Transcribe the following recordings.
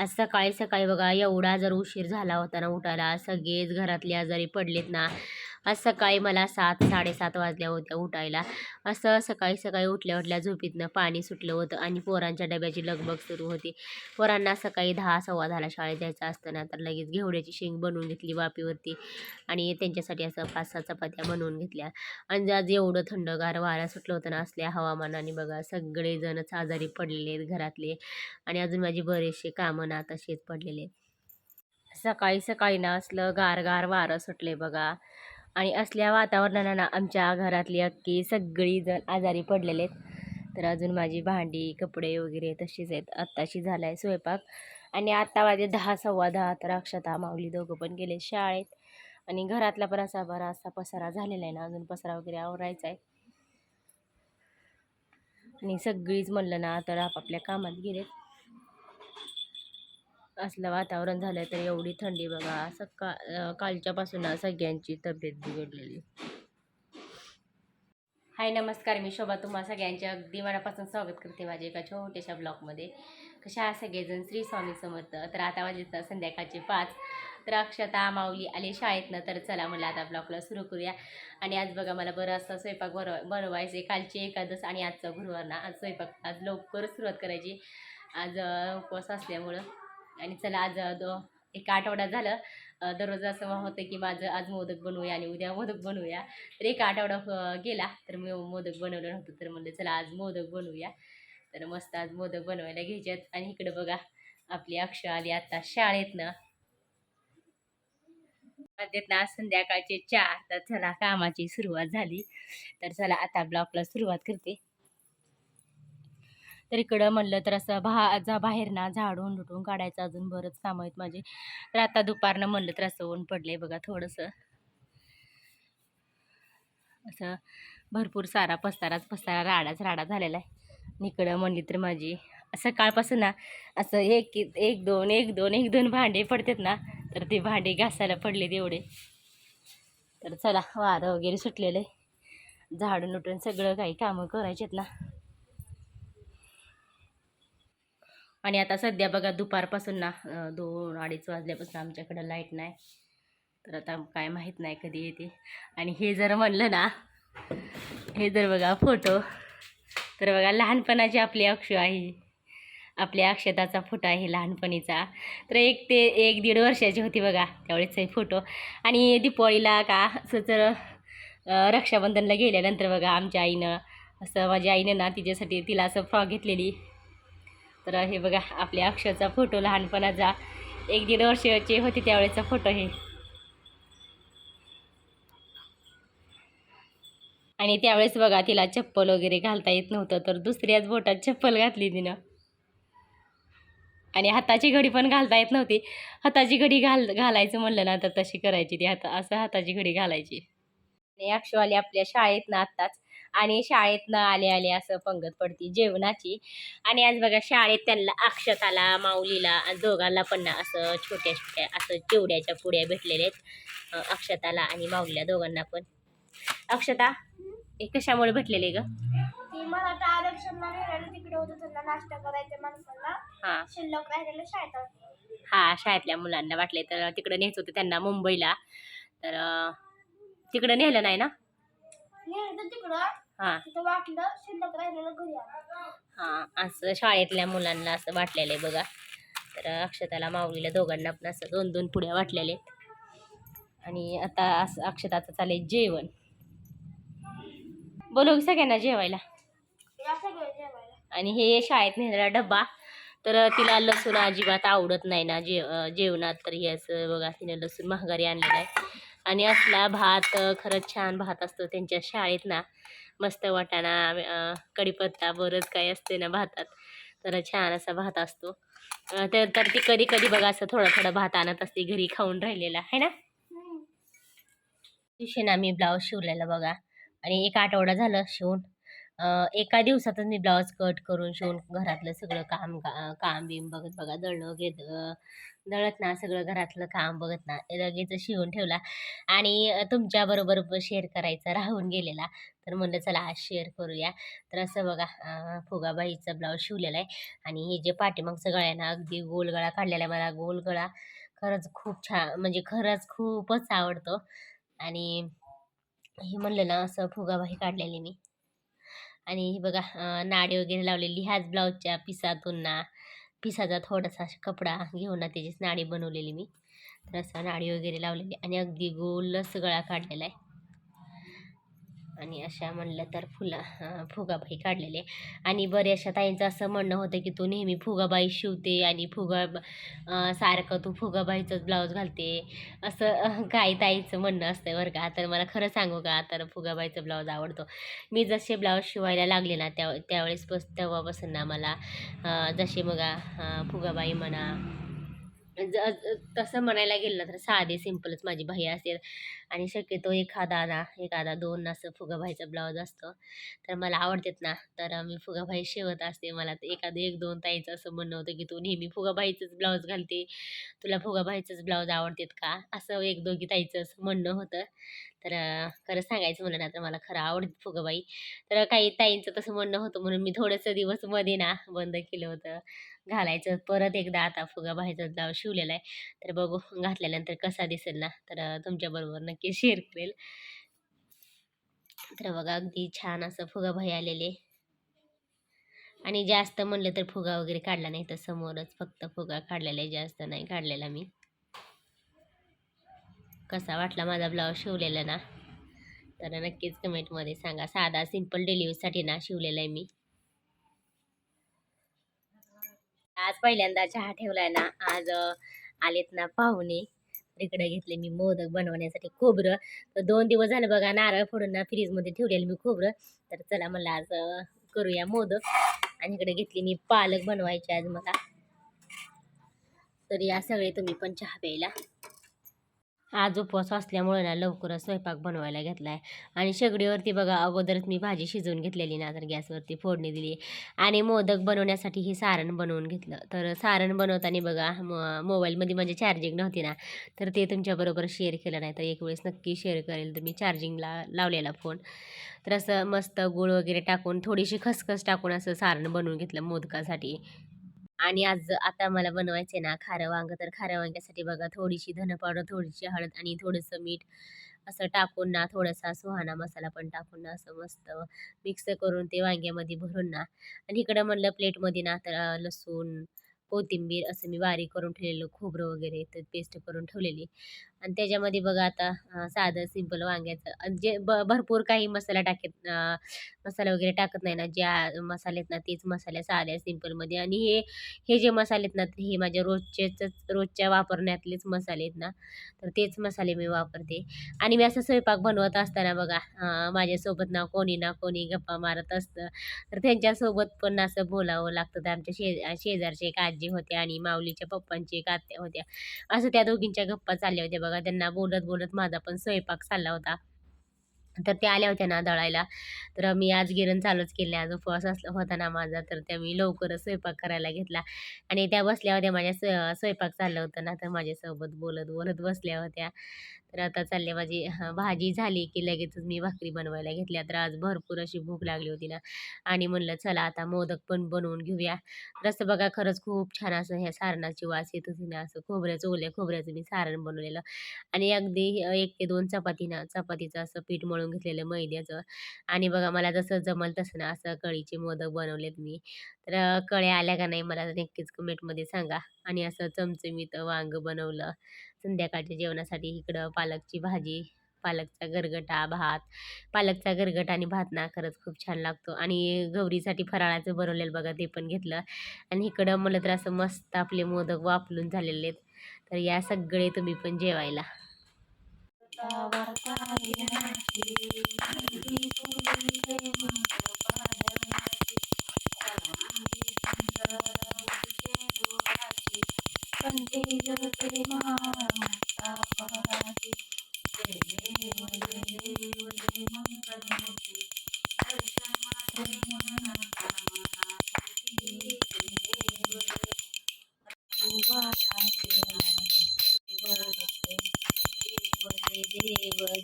आज सकाळी सकाळी बघा एवढा जर उशीर झाला होता ना उठायला सगळेच घरातले आजारी पडलेत ना. आज सकाळी मला सात साडेसात वाजल्या होत्या उठायला. असं सकाळी सकाळी उठल्या उठल्या झोपीतनं पाणी सुटलं होतं आणि पोरांच्या डब्याची लगबग सुरू होती. पोरांना सकाळी दहा सव्वा दहाला शाळेत जायचं असतं ना तर लगेच घेवड्याची शेंग बनवून घेतली वापीवरती आणि त्यांच्यासाठी असं पाच सहा चपात्या बनवून घेतल्या. आणि आज एवढं थंडगार वारा सुटलं होतं ना असल्या हवामानाने बघा सगळेजणच आजारी पडलेले आहेत घरातले आणि अजून माझी बरेचसे कामं ना तसेच पडलेले आहेत. सकाळी सकाळी ना असलं गार गार वारं सुटले बघा. आणि असल्या वातावरणानं ना आमच्या घरातली अख्खी सगळीजण आजारी पडलेले आहेत. तर अजून माझी भांडी कपडे वगैरे तशीच आहेत. आत्ताशी झाला आहे स्वयंपाक. आणि आत्ता माझे दहा सव्वा दहा तर अक्षता माऊली दोघं पण गेले शाळेत. आणि घरातला पण असा बराचसा पसारा झालेला आहे ना अजून पसारा वगैरे आवरायचा आहे. आणि सगळीच म्हणलं ना तर आपापल्या कामात गेलेत. असलं वातावरण झालं तर एवढी थंडी बघा. सकाळ कालच्यापासून सगळ्यांची तब्येत बिघडलेली. हाय नमस्कार. मी शोभा. तुम्हा सगळ्यांचे अगदी मनापासून स्वागत करते माझ्या एका छोट्याशा ब्लॉगमध्ये. कशा सगळेजण? श्री स्वामी समर्थ. तर आता वाजत संध्याकाळचे पाच. तर अक्षता माऊली आले शाळेतनं. तर चला मला आता ब्लॉगला सुरू करूया. आणि आज बघा मला बरं असं स्वयंपाक बनव बनवायचे कालची एकादस आणि आजचा गुरुवार ना आज स्वयंपाक आज लवकर सुरुवात करायची. आज उपवास असल्यामुळं. आणि चला आज दो एक आठवडा झालं. दररोज असं होतं की माझं आज मोदक बनवूया आणि उद्या मोदक बनवूया. तर एक आठवडा गेला. तर मी मोदक बनवलं नव्हतं. तर म्हणलं चला आज मोदक बनवूया. तर मस्त आज मोदक बनवायला घ्यायच्यात आणि इकडं बघा आपली अक्ष आली आता शाळेतनं ना संध्याकाळचे चार. तर चला कामाची सुरुवात झाली. तर चला आता ब्लॉगला सुरुवात करते. तर इकडं म्हणलं तर असं भा जा बाहेर ना झाडून लुटून काढायचं अजून बरंच कामं आहेत माझे. तर आता दुपारनं म्हणलं तर असं ऊन पडलंय बघा थोडंसं. असं भरपूर सारा पसाराच पसारा राडाच राडा झालेला आहे. इकडं म्हणली तर माझी सकाळपासून ना असं एक एक दोन एक दोन एक दोन भांडे पडतात ना तर ते भांडे घासायला पडले तेवढे तर चला वारं वगैरे सुटलेलं आहे. झाडून उठून सगळं काही कामं करायचे आहेत ना. आणि आता सध्या बघा दुपारपासून ना दोन अडीच वाजल्यापासून आमच्याकडं लाइट नाही. तर आता काय माहीत नाही कधी येते. आणि हे जर म्हणलं ना हे जर बघा फोटो तर बघा लहानपणाची आपली अक्षु आहे. आपल्या अक्षताचा फोटो आहे लहानपणीचा. तर एक ते एक दीड वर्षाची होती बघा त्यावेळेसचा फोटो आणि दीपावळीला का असं तर रक्षाबंधनला गेल्यानंतर बघा आमच्या आईनं असं माझ्या आईनं ना तिच्यासाठी तिला असं फ्रॉक घेतलेली. तर हे बघा आपल्या अक्षरचा फोटो लहानपणाचा. एक दीड वर्षाची होती त्यावेळेचा फोटो हे. आणि त्यावेळेस बघा तिला चप्पल वगैरे घालता येत नव्हतं तर दुसऱ्याच बोटात चप्पल घातली तिनं. आणि हाताची घडी पण घालता येत नव्हती. हाताची घडी घाल घालायचं म्हणलं ना तर तशी करायची ती हाता असं हाताची घडी घालायची. आणि अक्षवाली आपल्या शाळेत ना आत्ताच. आणि शाळेतनं आले आले असं पंगत पडती जेवणाची. आणि आज बघा शाळेत त्यांना अक्षताला माऊलीला आणि दोघांना पण ना असं छोट्या छोट्या असं चिवड्याच्या पुड्या भेटलेल्या आहेत. अक्षताला आणि माऊलीला दोघांना पण. अक्षता हे कशामुळे भेटलेले ग? मराठा तिकडे होतं त्यांना नाश्ता हां. शिल्लक राहिलेलं शाळेत होतं. हा शाळेतल्या मुलांना वाटले तर तिकडं न्यायचं होतं त्यांना मुंबईला. तर तिकडं नेलं नाही ना? हां. हां असं शाळेतल्या मुलांना असं वाटलेलं आहे बघा. तर अक्षताला माऊलीला दोघांना पण असं दोन दोन पुड्या वाटलेले आणि आता असं अक्षताचं चालेल जेवण. बोलू की सगळ्यांना जेवायला. आणि हे शाळेत नेलेला डब्बा. तर तिला लसूण अजिबात आवडत नाही ना जे जेवणात. तर हे असं बघा तिने लसूण महागारी आणलेला आहे. आणि असला भात खरंच छान भात असतो त्यांच्या शाळेत ना. मस्त वाटाणा कढीपत्ता बरंच काही असते ना भातात. तर छान असा भात असतो. तर तर ती कधी कधी बघा असं थोडा थोडा भात आणत असते घरी खाऊन राहिलेला आहे ना? दिवशी ना मी ब्लाऊज शिवलेला बघा. आणि एक आठवडा झालं शिवून. एका दिवसातच मी ब्लाऊज कट करून शिवून घरातलं सगळं काम का- काम बिम बघत बघा दळणं घेत दळत ना सगळं घरातलं काम बघत ना लगेच शिवून ठेवला. आणि तुमच्याबरोबर शेअर करायचा राहून गेलेला. तर म्हणलं चला आज शेअर करूया. तर असं बघा फुगाबाईचा ब्लाऊज शिवलेला आहे. आणि हे जे पाठीमागचं गळा आहे ना अगदी गोल गळा काढलेला आहे मला. गोल गळा खरंच खूप छान म्हणजे खरंच खूपच आवडतो. आणि हे म्हणलं ना असं फुगाबाई काढलेली मी. आणि हे बघा नाडी वगैरे लावलेली ह्याच ब्लाऊजच्या पिसातून ना पिसाचा थोडासा कपडा घेऊन ना त्याचीच नाडी बनवलेली मी. तर असं नाडी वगैरे लावलेली आणि अगदी गोल गळा काढलेला आहे. आणि अशा म्हणलं तर फुला फुगाबाई काढलेले. आणि बऱ्याचशा ताईंचं असं म्हणणं होतं की तू नेहमी फुगाबाई शिवते आणि फुगा सारखं तू फुगाबाईचंच ब्लाऊज घालते. असं काही ताईचं म्हणणं असतं बरं का. तर मला खरं सांगू का तर फुगाबाईचं ब्लाऊज आवडतो. मी जसे ब्लाऊज शिवायला लागले ना त्या त्यावेळेस पस तेव्हापासून ना मला जसे बघा फुगाबाई म्हणा ज तसं म्हणायला गेलं तर साधे सिंपलच माझी बाई असेल आणि शक्यतो एखादा ना एखादा दोन असं फुगाभाईचा ब्लाऊज असतो. तर मला आवडतात ना. तर मी फुगाबाई शिवत असते. मला तर एखादं एक दोन ताईचं असं म्हणणं होतं की तू नेहमी फुगाबाईचंच ब्लाऊज घालते. तुला फुगाभाईचंच ब्लाऊज आवडतात का? असं एक दोघी ताईचं असं म्हणणं होतं. तर खरं सांगायचं म्हणलं ना तर मला खरं आवडतं फुगाबाई तर काही ताईंचं तसं म्हणणं होतं म्हणून मी थोडंसं दिवसमध्ये ना बंद केलं होतं. घालायचं परत एकदा आता फुगाबाईचं ब्लाऊज शिवलेला आहे. तर बघू घातल्यानंतर कसा दिसेल ना. तर तुमच्याबरोबर नक्की शेअर करेल. तर बघा अगदी छान असं फुगा भय आलेले. आणि जास्त म्हणलं तर फुगा वगैरे काढला नाही तर समोरच फक्त फुगा काढलेला आहे जास्त नाही काढलेला मी. कसा वाटला माझा ब्लाऊज शिवलेला ना? तर नक्कीच कमेंटमध्ये सांगा. साधा सिंपल डिलिव्हरीसाठी ना शिवलेला आहे मी. आज पहिल्यांदा चहा ठेवलाय ना. आज आलेत ना पाहुणे. इकडे घेतले मी मोदक बनवण्यासाठी खोबरं. तर दोन दिवस झालं बघा नारळ फोडून ना फ्रीजमध्ये ठेवलेलं मी खोबरं. तर चला मला आज करूया मोदक. आणि इकडे घेतली मी पालक बनवायची आज मला. तर या सगळे तुम्ही पण चहा प्यायला. आज उपवास असल्यामुळे ना लवकरच स्वयंपाक बनवायला घेतला आहे आणि शेगडीवरती बघा अगोदरच मी भाजी शिजवून घेतलेली ना तर गॅसवरती फोडणी दिली. आणि मोदक बनवण्यासाठी हे सारण बनवून घेतलं. तर सारण बनवताना बघा म मोबाईलमध्ये म्हणजे चार्जिंग नव्हती ना तर ते तुमच्याबरोबर शेअर केलं नाही तर एक वेळेस नक्की शेअर करेल. तर मी चार्जिंगला लावलेला फोन. तर असं मस्त गूळ वगैरे टाकून थोडीशी खसखस टाकून असं सारण बनवून घेतलं मोदकासाठी. आणि आज आता मला बनवायचे ना खारं वांगं तर खाऱ्या वांग्यासाठी बघा थोडीशी धन पावडर थोडीशी हळद आणि थोडंसं मीठ असं टाकून ना थोडासा सुहाणा मसाला पण टाकून ना असं मस्त मिक्स करून ते वांग्यामध्ये भरून ना आणि इकडं म्हणलं प्लेटमध्ये ना तर लसूण कोथिंबीर असं मी बारीक करून ठेवलेलं खोबरं वगैरे तर पेस्ट करून ठेवलेली. आणि त्याच्यामध्ये बघा आता साधं सिंपल वांग्याचं. जे ब भरपूर काही मसाला टाकत मसाला वगैरे टाकत नाही ना ज्या मसाले आहेत ना तेच मसाले साध्या सिंपलमध्ये आणि हे हे जे मसाले आहेत ना हे माझ्या रोजचेच रोजच्या वापरण्यातलेच मसाले आहेत ना तर तेच मसाले मी वापरते. आणि मी असं स्वयंपाक बनवत असताना बघा माझ्यासोबत ना कोणी ना कोणी गप्पा मारत असतं. तर त्यांच्यासोबत पण असं बोलावं लागतं. तर आमच्या शे शेजारचे एक आजी होत्या आणि माऊलीच्या पप्पांची एक आत्या होत्या. असं त्या दोघींच्या गप्पा चालल्या होत्या बघा. त्यांना बोलत बोलत माझा पण स्वयंपाक चालला होता. तर त्या आल्या होत्या ना दळायला. तर मी आज गिरण चालूच केले आज उपवास असला होता ना माझा तर त्या मी लवकरच स्वयंपाक करायला घेतला. आणि त्या बसल्या होत्या माझ्या स्वयंपाक चाललं होतं ना तर माझ्यासोबत बोलत बोलत बसल्या होत्या. तर आता चालले माझी भाजी झाली की लगेचच मी भाकरी बनवायला घेतल्या. तर आज भरपूर अशी भूक लागली होती ना. आणि म्हणलं चला आता मोदक पण बनवून घेऊया. तर असं बघा खरंच खूप छान असं ह्या सारणाची वास येत होती ना. असं खोबऱ्याचं ओल्या खोबऱ्याचं मी सारण बनवलेलं. आणि अगदी एक ते दोन चपाती ना चपातीचं असं पीठ मळून घेतलेलं मैद्याचं. आणि बघा मला जसं जमल तसं ना असं कळीचे मोदक बनवलेत मी. तर कळ्या आल्या का नाही मला नक्कीच कमेंटमध्ये सांगा. आणि असं चमचमीत वांग बनवलं. संध्याकाळच्या जेवणासाठी इकडं पालकची भाजी पालकचा गरगटा भात. पालकचा गरगटा आणि भात ना खरंच खूप छान लागतो. आणि गौरीसाठी फराळाचं बनवलेलं बघा ते पण घेतलं. आणि इकडं मला तर असं मस्त आपले मोदक वापरून झालेले आहेत. तर या सगळे तुम्ही पण जेवायला. कंठे जगते माता पार्वती जय देव जय देव जय मंगलमूर्ती दर्शन मात्र देव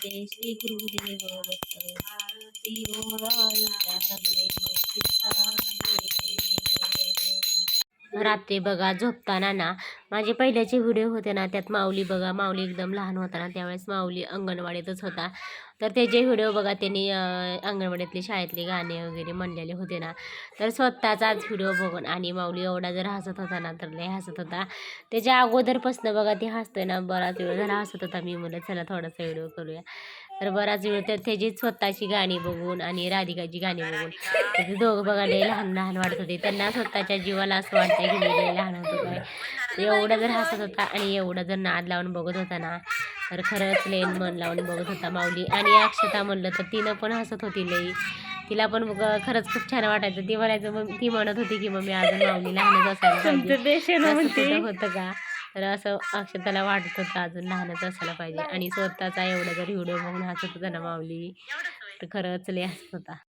जय श्री गुरुदेव आरती रात्री बघा झोपताना ना माझे पहिल्याचे व्हिडिओ होते ना त्यात माऊली बघा माऊली एकदम लहान होता ना त्यावेळेस माऊली अंगणवाडीतच होता. तर त्याचे व्हिडिओ बघा त्यांनी अंगणवाडीतले शाळेतले गाणे वगैरे म्हणलेले होते ना. तर स्वतःचाच व्हिडिओ बघून आणि माऊली एवढा जर हसत होता ना तर लय हसत होता. त्याच्या अगोदरपासून बघा ते हसतोय ना बराच वेळ जरा हसत होता. मी म्हणलं चला थोडासा व्हिडिओ करूया. तर बराच वेळ तर त्याची स्वतःची गाणी बघून आणि राधिकाची गाणी बघून ते दोघं बघा लय लहान लहान वाटत होते. त्यांना स्वतःच्या जीवाला असं वाटतं की लहान होतो काय. एवढा जर हसत होता आणि एवढा जर नाद लावून बघत होता ना तर खरंच लेन मन लावून बघत होता माऊली. आणि अक्षता म्हणलं तर तिनं पण हसत होती लई. तिला पण बघ खरंच खूप छान वाटायचं. ती म्हणायचं मग ती म्हणत होती की मग मी अजून माऊली लहानच असायला होतं. का? तर असं अक्षताला वाटत होतं अजून लहानच असायला पाहिजे. आणि स्वतःचा एवढा जर व्हिडिओ बघून हसत होता ना माऊली तर खरंच लय हसत होता.